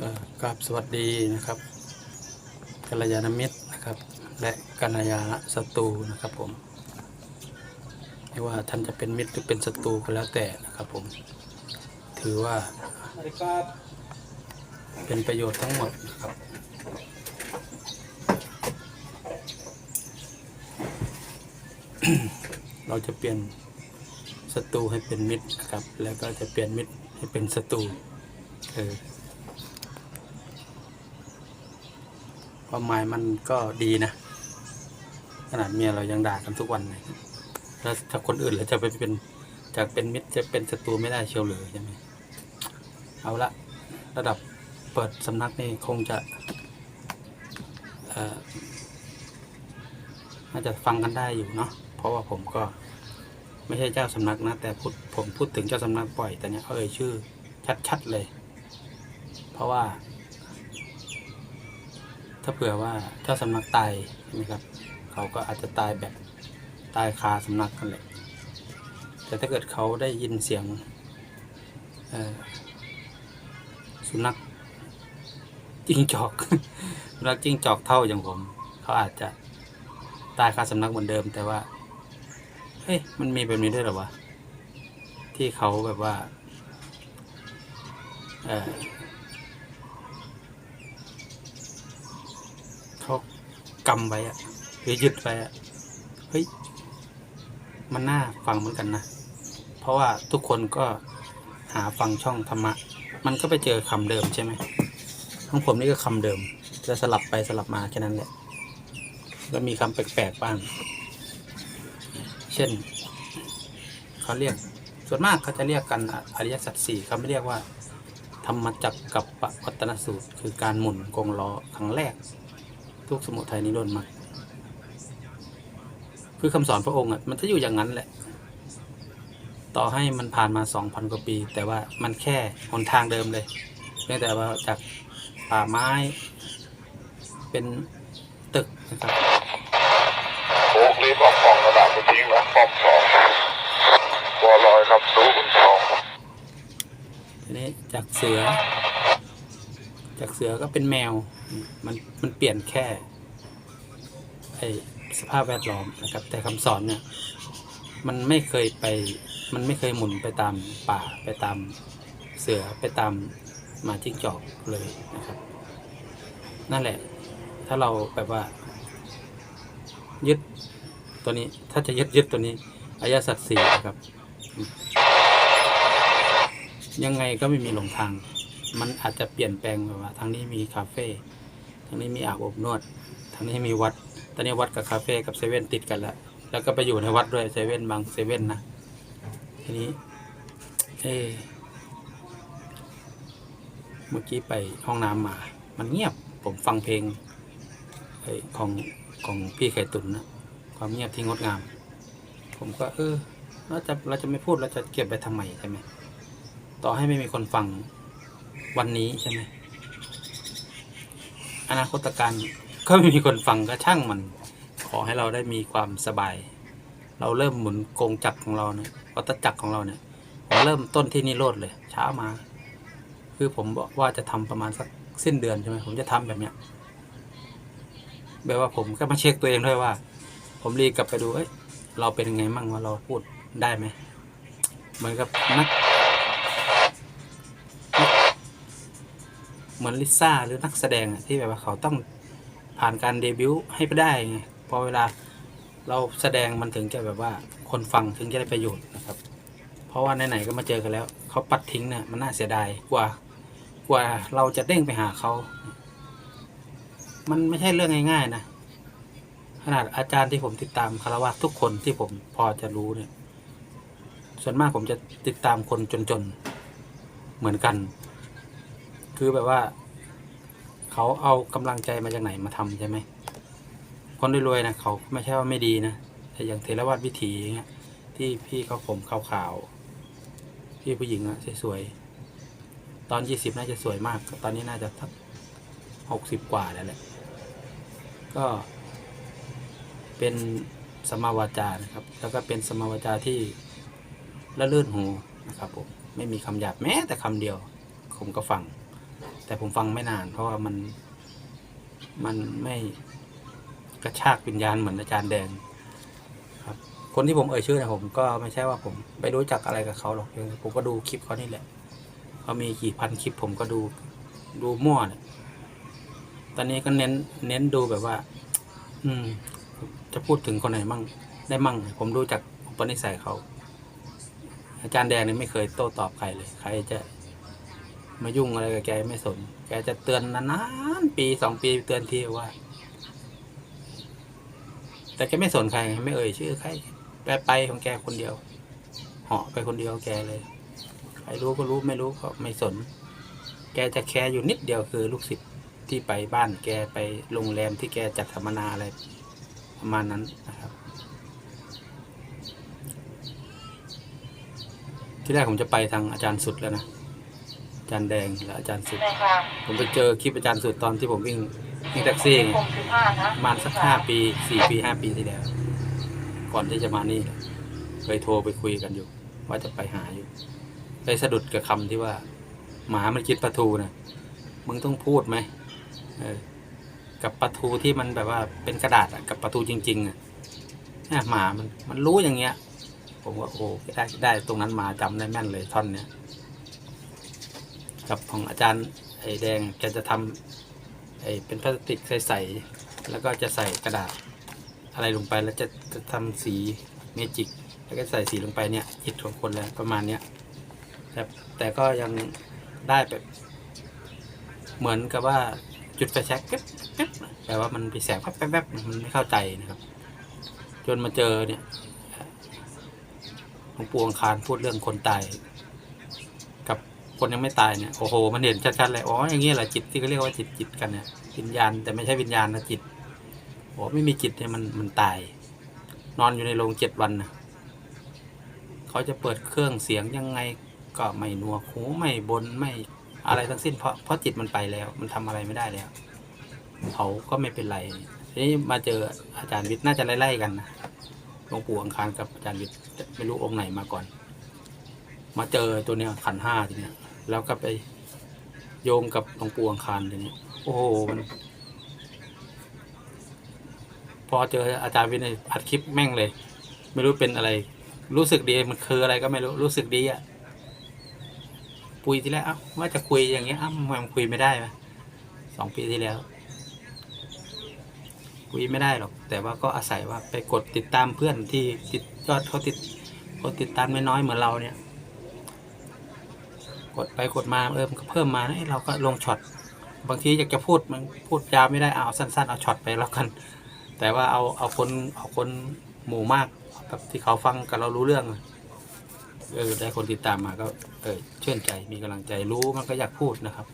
กราบสวัสดีนะครับกัลยาณมิตรนะครับ และกัลยาณศัตรูนะครับผมไม่ว่าท่านจะเป็นมิตรหรือเป็นศัตรูก็แล้วแต่นะครับผม ถือว่าเป็นประโยชน์ทั้งหมดนะครับเราจะเปลี่ยนศัตรูให้เป็นมิตรนะครับ แล้วก็จะเปลี่ยนมิตรให้เป็นศัตรูเออ ความหมายมันก็ดีนะ ขนาดเมียเรายังด่ากันทุกวันเลยแล้วถ้าคนอื่นเราจะไปเป็นจากเป็นมิตรจะเป็นศัตรูไม่ได้เชียวเลยใช่ไหมเอาละระดับเปิดสำนักนี่คงจะเอ่อน่าจะฟังกันได้อยู่เนาะเพราะว่าผมก็ไม่ใช่เจ้าสำนักนะ แต่พูดผมพูดถึงเจ้าสำนักบ่อย แต่เนี้ยเอ่ยชื่อชัดๆเลย เพราะว่า ถ้าเผื่อว่าเจ้าสำนักตายใช่ไหมครับเขาก็อาจจะตายแบบตายคาสำนักกันแหละแต่ถ้าเกิดเขาได้ยินเสียงสุนัขจิ้งจอกสุนัขจิ้งจอกเท่าอย่างผม เขาอาจจะตายคาสำนักเหมือนเดิม แต่ว่าเฮ้ยมันมีแบบนี้ด้วยหรอวะที่เขาแบบว่าเออเขา กำไว้อะหรือยึดไว้อะเฮ้ยมันน่าฟังเหมือนกันนะ เพราะว่าทุกคนก็หาฟังช่องธรรมะ มันก็ไปเจอคำเดิมใช่ไหมทั้งผมนี่ก็คำเดิม จะสลับไปสลับมาแค่นั้นแหละ แล้วมีคำแปลกๆบ้าง เช่นเขาเรียก ส่วนมากเขาจะเรียกกันอริยสัจสี่เขาไม่เรียกว่า ธรรมจักรกับปวัตนสูตร คือการหมุนกงล้อครั้งแรก ทุกสมุทัยนิโรธมรรคคือคำสอนพระองค์อะมันจะอยู่อย่างนั้นแหละ ต่อให้มันผ่านมาสองพันกว่าปี แต่ว่ามันแค่หนทางเดิมเลยเพียงแต่ว่าจากป่าไม้ เป็นตึกนะครับโอ้รีบเอกล่องกระดาษไปทิ้งนะป้อมสองบัวลอยครับรู้คุณทองทีนี้จากเสือ จากเสือก็เป็นแมว มันมันเปลี่ยนแค่ไอสภาพแวดล้อมนะครับ แต่คำสอนเนี่ยมันไม่เคยไป มันไม่เคยหมุนไปตามป่าไปตามเสือไปตามมาจิ้งจอกเลยนะครับ นั่นแหละ ถ้าเราแบบว่า ยึดตัวนี้ ถ้าจะยึดยึดตัวนี้อายะสัตว์สี่นะครับ ยังไงก็ไม่มีหลงทาง มันอาจจะเปลี่ยนแปลงแบบว่า ทางนี้มีคาเฟ่ ทางนี้มีอาบอบนวดทางนี้มีวัด ตอนนี้วัดกับคาเฟ่กับเซเว่นติดกันแล้ว แล้วก็ไปอยู่ในวัดด้วยเซเว่นบางเซเว่นนะ ทีนี้ เอเมื่อกี้ไปห้องน้ำมา มันเงียบ ผมฟังเพลงอ้ของของพี่ไข่ตุนนะ ความเงียบที่งดงาม ผมก็ เออ เราจะเราจะไม่พูดเราจะเก็บไปทำไมใช่ไหม ต่อให้ไม่มีคนฟังวันนี้ใช่ไหม อนาคตการก็ไม่มีคนฟังก็ช่างมัน ขอให้เราได้มีความสบาย เราเริ่มหมุนกงจักรของเราเนี่ยวัตจักรของเราเนี่ยผมเริ่มต้นที่นิโรธเลย เช้ามา คือผมบอกว่าจะทำประมาณสักสิ้นเดือนใช่ไหมผมจะทำแบบเนี้ยแบบว่าผมก็มาเช็คตัวเองด้วยว่า ผมรีกลับไปดูเอ้ยเราเป็นยังไงมั่งว่าเราพูดได้ไหมเหมือนกับนัก เหมือนลิซ่าหรือนักแสดงที่แบบว่าเขาต้องผ่านการเดบิวต์ให้ไปได้ไงพอเวลาเราแสดงมันถึงจะแบบว่าคนฟังถึงจะได้ประโยชน์นะครับ เพราะว่าไหนๆก็มาเจอกันแล้ว เขาปัดทิ้งเนี่ยมันน่าเสียดายกว่ากว่าเราจะเด้งไปหาเขา มันไม่ใช่เรื่องง่าย ๆ นะ ขนาดอาจารย์ที่ผมติดตามคารวะทุกคนที่ผมพอจะรู้เนี่ย ส่วนมากผมจะติดตามคนจนๆ เหมือนกัน คือแบบว่า เขาเอากำลังใจมาจากไหนมาทำใช่ไหมคนรวยๆนะเขาไม่ใช่ว่าไม่ดีนะแต่อย่างเทรวาสวิถีอย่างเงี้ยที่พี่เขาผมขาวๆพี่ผู้หญิงอะสวยๆตอนยี่สิบน่าจะสวยมาก ตอนนี้น่าจะสักหกสิบกว่าแล้วแหละ ก็เป็นสมาวาจานะครับ แล้วก็เป็นสมาวาจาที่ละเลื่อนหูนะครับผมไม่มีคำหยาบแม้แต่คำเดียว ผมก็ฟัง แต่ผมฟังไม่นาน เพราะว่ามันมันไม่กระชากวิญญาณเหมือนอาจารย์แดงครับ คนที่ผมเอ่ยชื่อนะผมก็ไม่ใช่ว่าผมไปรู้จักอะไรกับเขาหรอกผมก็ดูคลิปเขานี่แหละเขามีกี่พันคลิปผมก็ดูดูมั่วเนี่ยตอนนี้ก็เน้นเน้นดูแบบว่า อืม จะพูดถึงคนไหนมั่งได้มั่ง ผมดูจากอุปนิสัยเขา อาจารย์แดงเนี่ยไม่เคยโต้ตอบใครเลย ใครจะ มายุ่งอะไรกับแกไม่สน แกจะเตือนนานๆปีสองปีเตือนทีว่า แต่แกไม่สนใคร ไม่เอ่ยชื่อใครแกไปของแกคนเดียว เหาะไปคนเดียวแกเลย ใครรู้ก็รู้ไม่รู้ก็ไม่สน แกจะแคร์อยู่นิดเดียวคือลูกศิษย์ที่ไปบ้านแกไปโรงแรมที่แกจัดสัมมนาอะไรประมาณนั้นนะครับ ที่แรกผมจะไปทางอาจารย์สุดแล้วนะ จารย์แดงและอาจารย์สุดในค่ะผมไปเจอคลิปอาจารย์สุดตอนที่ผมวิ่งวิ่งแท็กซี่ไงหกสิบห้านะประมาณสักห้าปีสี่ปีห้าปีที่แล้ว ก่อนที่จะมานี่เคยโทรไปคุยกันอยู่ ว่าจะไปหาอยู่ไปสะดุดกับคำที่ว่า หมามันกินปลาทูนะมึงต้องพูดไหมเออกับปลาทูที่มันแบบว่าเป็นกระดาษอะกับปลาทูจริง ๆอะเนี่ยหมามันมันรู้อย่างเงี้ย ผมว่าโอ้ได้ได้ตรงนั้นมาจำได้แม่นเลยท่อนเนี้ย กับของอาจารย์ไอ้แดงแกจะทำไอ้เป็นพลาสติกใสๆแล้วก็จะใส่กระดาษอะไรลงไปแล้วจะจะทำสีเมจิกแล้วก็ใส่สีลงไปเนี่ยจิตของคนแล้วประมาณเนี้ยแต่แต่ก็ยังได้แบบเหมือนกับว่าจุดไฟแช็กปิ๊บปิ๊บแต่ว่ามันไปแสงแป๊บแป๊บแป๊บมันไม่เข้าใจนะครับ จนมาเจอเนี่ยหลวงปู่องคารพูดเรื่องคนตาย คนยังไม่ตายเนี่ยโอ้โหมันเห็นชัดๆเลยอ๋ออย่างนี้ยแหละจิตที่เขาเรียกว่าจิตจิตกันเนี่ยวิญญาณแต่ไม่ใช่วิญญาณนะจิตโอ้ไม่มีจิตเนี่ยมันมันตาย นอนอยู่ในโรงเจ็ดวันนะเขาจะเปิดเครื่องเสียงยังไงก็ไม่หนวกหูไม่บนไม่อะไรทั้งสิ้นเพราะเพราะจิตมันไปแล้ว มันทำอะไรไม่ได้แล้วเขาก็ไม่เป็นไรทีนี้มาเจออาจารย์วิทย์น่าจะไล่ๆกันนะหลวงปู่อังคารกับอาจารย์วิทย์ไม่รู้องค์ไหนมาก่อน มาเจอตัวเนี้ยขันห้าทีเนี้ย แล้วก็ไปโยงกับหลวงปู่อังคารทีนี้โอ้โหมันพอเจออาจารย์วินัยอัดคลิปแม่งเลย ไม่รู้เป็นอะไร รู้สึกดีมันคืออะไรก็ไม่รู้รู้สึกดีอะคุยทีแรกอ้าว่าจะคุยอย่างเงี้ยอ้าทำไมมันคุยไม่ได้วะสองปีที่แล้ว คุยไม่ได้หรอก แต่ว่าก็อาศัยว่าไปกดติดตามเพื่อนที่ติดยอดเขาติดคนติดตามน้อยๆเหมือนเราเนี่ย กดไปกดมาเออมันก็เพิ่มมาเอ้ยเราก็ลงช็อตบางทีอยากจะพูดมันพูดยาวไม่ได้เอาสั้น ๆ เอาช็อตไปแล้วกัน แต่ว่าเอาเอาคนเอาคนหมู่มากแบบที่เขาฟังกับเรารู้เรื่องเออได้คนติดตามมาก็เออชื่นใจมีกำลังใจรู้มันก็อยากพูดนะครับ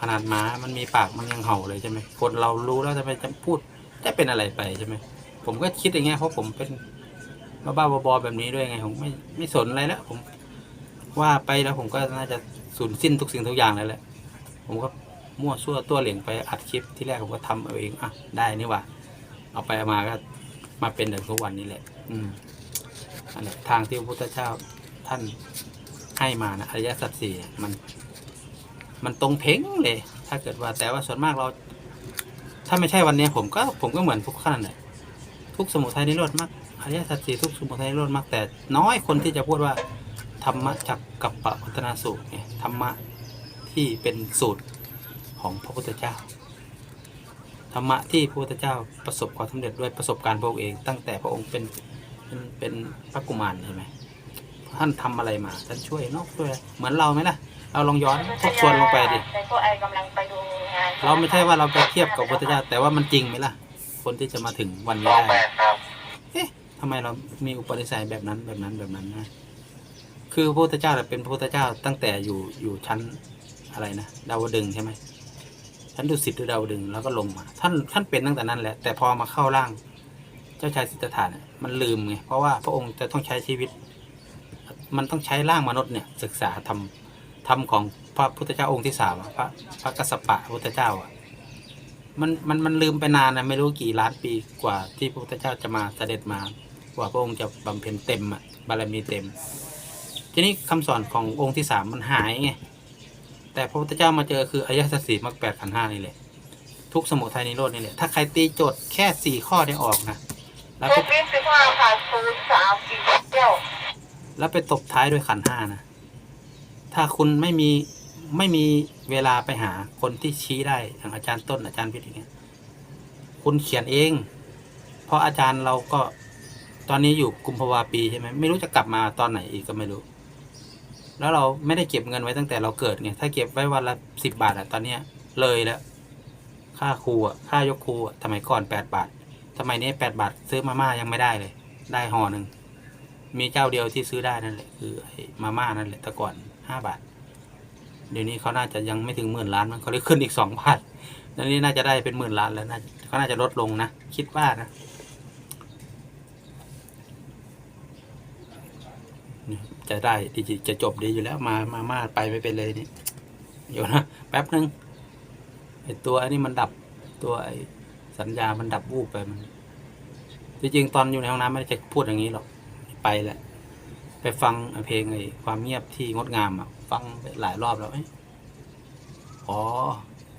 ขนาดหมามันมีปากมันยังเห่าเลยใช่ไหมคนเรารู้แล้วทำไมจะพูดจะเป็นอะไรไปใช่ไหมผมก็คิดอย่างเงี้ยเพราะผมเป็นบ้าบอแบบนี้ด้วยไงผมไม่ไม่สนอะไรแล้วผม ว่าไปแล้วผมก็น่าจะสูญสิ้นทุกสิ่งทุกอย่างแล้วแหละ ผมก็มั่วซั่วตัวเหลียงไปอัดคลิปที่แรกผมก็ทำเอาเองอะได้นี่ว่า เอาไปเอามาก็มาเป็นถึงทุกวันนี้แหละ อืมอันนี้ทางที่พระพุทธเจ้าท่านให้มานะอริยสัจสี่มัน มันตรงเพ่งเลย ถ้าเกิดว่าแต่ว่าส่วนมากเรา ถ้าไม่ใช่วันนี้ผมก็ผมก็เหมือนทุกท่านเลยทุกสมุทัยนิโรธมรรคอริยสัจสี่ทุกสมุทัยนิโรธมรรคแต่น้อยคนที่จะพูดว่า ธรรมะจักกับปะวัฒนาสูตรเนี่ยธรรมะที่เป็นสูตรของพระพุทธเจ้า ธรรมะที่พระพุทธเจ้าประสบความสำเร็จด้วยประสบการณ์พระองค์เอง ตั้งแต่พระองค์เป็นเป็นเป็นพระกุมารใช่ไหมท่านทำอะไรมาท่านช่วยนอกช่วยอะไรเหมือนเราไหมล่ะเราลองย้อนทบทวนลงไปดิแต่ก็ไอกำลังไปดูงานเราไม่ใช่ว่าเราไปเทียบกับพระพุทธเจ้าแต่ว่ามันจริงไหมล่ะ คนที่จะมาถึงวันสนี้องได้แปดครับเอ๊ะทำไมเรามีอุปนิสัยแบบนั้นแบบนั้นแบบนั้นนะ คือพระพุทธเจ้าเป็นพระพุทธเจ้าตั้งแต่อยู่อยู่ชั้นอะไรนะดาวดึงใช่ไหมชั้นดุสิตหรือดาวดึงแล้วก็ลงมา ท่านท่านเป็นตั้งแต่นั้นแหละ แต่พอมาเข้าร่าง เจ้าชายสิทธัตถะเนี่ยมันลืมไงเพราะว่าพระองค์จะต้องใช้ชีวิต มันต้องใช้ร่างมนุษย์เนี่ยศึกษาทำทำของพระพุทธเจ้าองค์ที่สามพระพระกัสสปะพุทธเจ้าอะมันมันมันลืมไปนานนะไม่รู้กี่ล้านปีกว่าที่พระพุทธเจ้าจะมาเสด็จมากว่าพระองค์จะบำเพ็ญเต็มอะบารมีเต็ม ทีนี้คำสอนขององค์ที่สามมันหายไงแต่แต่พระพุทธเจ้ามาเจอคืออริยสัจสี่มรรคแปดขันธ์ห้านี่แหละทุกข์สมุทัยนิโรธนี่แหละถ้าใครตีโจทย์แค่สี่ข้อได้ออกนะแล้วโชไปคดีสิบห้าค่ะศูนย์สามสี่เก้าแล้วไปตบท้ายด้วยขันธ์ห้านะถ้าคุณไม่มีไม่มีเวลาไปหาคนที่ชี้ได้อย่างอาจารย์ต้นอาจารย์พิทย์อย่างเงี้ยคุณเขียนเอง เพราะอาจารย์เราก็ตอนนี้อยู่กุมภาวาปีใช่ไหมไม่รู้จะกลับมาตอนไหนอีกก็ไม่รู้ แล้วเราไม่ได้เก็บเงินไว้ตั้งแต่เราเกิดไงถ้าเก็บไว้วันละสิบบาทอะตอนเนี้ยเลยแล้ว ค่าครูอะค่ายกครูอะสมัยก่อนแปดบาทสมัยนี้แปดบาทซื้อมาม่ายังไม่ได้เลย ได้ห่อหนึ่งมีเจ้าเดียวที่ซื้อได้นั่นแหละคือมาม่านั่นแหละแต่ก่อนห้าบาท เดี๋ยวนี้เขาน่าจะยังไม่ถึงหมื่นล้านมันเขาเลยขึ้นอีกสองบาทแล้วนี้น่าจะได้เป็นหมื่นล้านแล้วน่าเขาน่าจะลดลงนะคิดว่านะเนี่ย จะได้จะจบดีอยู่แล้วมามามาไปไม่เป็นเลยนี่เดี๋ยวนะแป๊บนึงไอตัวอันนี้มันดับตัวไอสัญญามันดับวูบไปมันจริงๆตอนอยู่ในห้องน้ำไม่ได้จะพูดอย่างนี้หรอกไปแหละ ไปฟังเพลงไอความเงียบที่งดงามอะ ฟังไปหลายรอบแล้วอ๋อ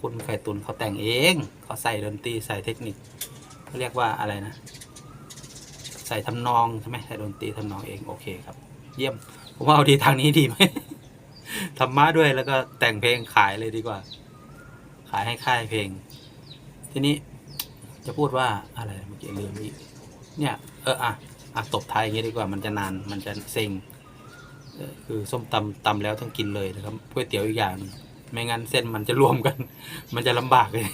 คุณไข่ตุนเขาแต่งเองเขาใส่ดนตรีใส่เทคนิคเขาเรียกว่าอะไรนะ ใส่ทำนองใช่ไหมใส่ดนตรีทำนองเองโอเคครับ เยี่ยม ผมว่าเอาดีทางนี้ดีไหมธรรมะด้วยแล้วก็แต่งเพลงขายเลยดีกว่า ขายให้ค่ายเพลง ทีนี้จะพูดว่าอะไรเมื่อกี้ลืมอีกเนี่ย เอออะอะตบท้ายอย่างนี้ดีกว่ามันจะนานมันจะเซ็งคือส้มตำตำแล้วต้องกินเลยนะครับก๋วยเตี๋ยวอีกอย่าง ไม่งั้นเส้นมันจะรวมกัน มันจะลำบากเลย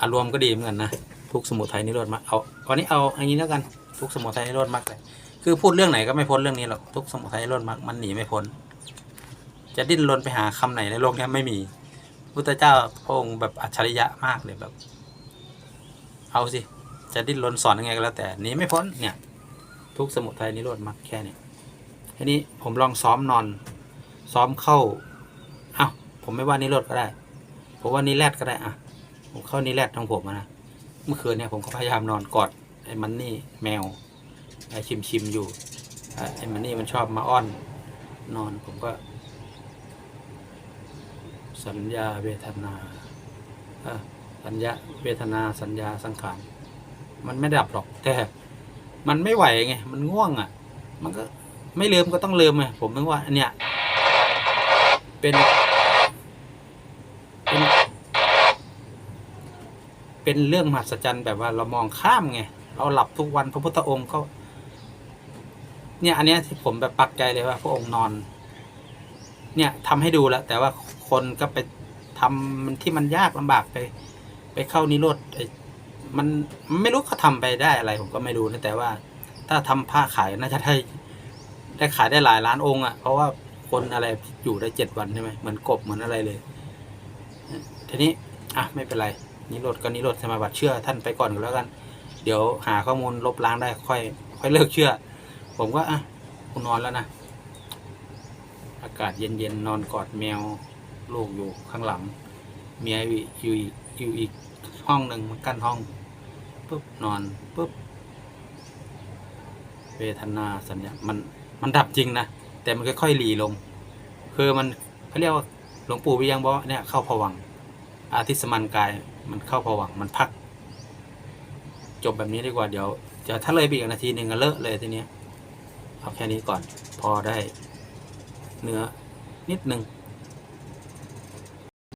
อารวมก็ดีเหมือนกันนะทุกสมุทัยนิโรธมรรคเอาวันนี้เอาอย่างนี้แล้วกันทุกสมุทัยนิโรธมรรคเลย คือพูดเรื่องไหนก็ไม่พ้นเรื่องนี้หรอกทุกสมุทัยนิโรธมรรคมันหนีไม่พ้น จะดิ้นรนไปหาคำไหนในโลกนี้ไม่มีพุทธเจ้าพระองค์แบบอัจฉริยะมากเลยแบบ เอาสิ จะดิ้นรนสอนยังไงก็แล้วแต่หนีไม่พ้นเนี่ย ทุกสมุทัยนิโรธมรรคแค่เนี้ทีนี้ผมลองซ้อมนอน ซ้อมเข้าเอ้าผมไม่ว่านิโรธก็ได้ผมว่านิแรดก็ได้อะผมเข้านิแรดของผมนะเมื่อคืนเนี่ยผมก็พยายามนอนกอดไอ้มันนี่แมว ชิมชิมอยู่ไอ้มันนี่มันชอบมาอ้อน นอนผมก็ สัญญาเวทนาสัญญาเวทนาสัญญาสังขารมันไม่ดับหรอกแต่มันไม่ไหวไงมันง่วงอะ มันก็ไม่ลืมก็ต้องลืมไงผมนึกว่าอันเนี้ยเป็นเป็น เป็นเรื่องมหัศจรรย์แบบว่าเรามองข้ามไงเราหลับทุกวันพระพุทธองค์ก็ เนี่ยอันเนี้ยที่ผมแบบปักใจเลยว่าพระองค์นอน เนี่ยทำให้ดูแล้ว แต่ว่าคนก็ไปทำมันที่มันยากลำบากไป ไปเข้านิโรธมันไม่รู้เขาทำไปได้อะไร ผมก็ไม่รู้นะแต่ว่า ถ้าทำผ้าขายน่าจะได้ได้ขายได้หลายล้านองค์อะเพราะว่าคนอะไรอยู่ได้เจ็ดวันใช่ไหมเหมือนกบเหมือนอะไรเลยทีนี้อะไม่เป็นไรนิโรธก็นิโรธสมาบัติเชื่อท่านไปก่อนก็แล้วกัน เดี๋ยวหาข้อมูลลบล้างได้ค่อย ค่อยเลิกเชื่อ ผมก็อะกูนอนแล้วนะอากาศเย็นๆนอนกอดแมวลูกอยู่ข้างหลัง เมียอยู่อยู่อีกอยู่อีกห้องหนึ่งมันกั้นห้องปุ๊บนอนปุ๊บเวทนาสัญญา มันมันดับจริงนะ แต่มันค่อยๆหลีลง คือมันเขาเรียกว่าหลวงปู่วิยังบอกว่าเนี่ยเข้าผวัง อาทิตสมันกายมันเข้าผวังมันพัก จบแบบนี้ดีกว่าเดี๋ยวจะถ้าเลยไปอีกนาทีหนึ่งก็เลอะเลยทีเนี้ย เอาแค่นี้ก่อน พอได้เนื้อนิดนึง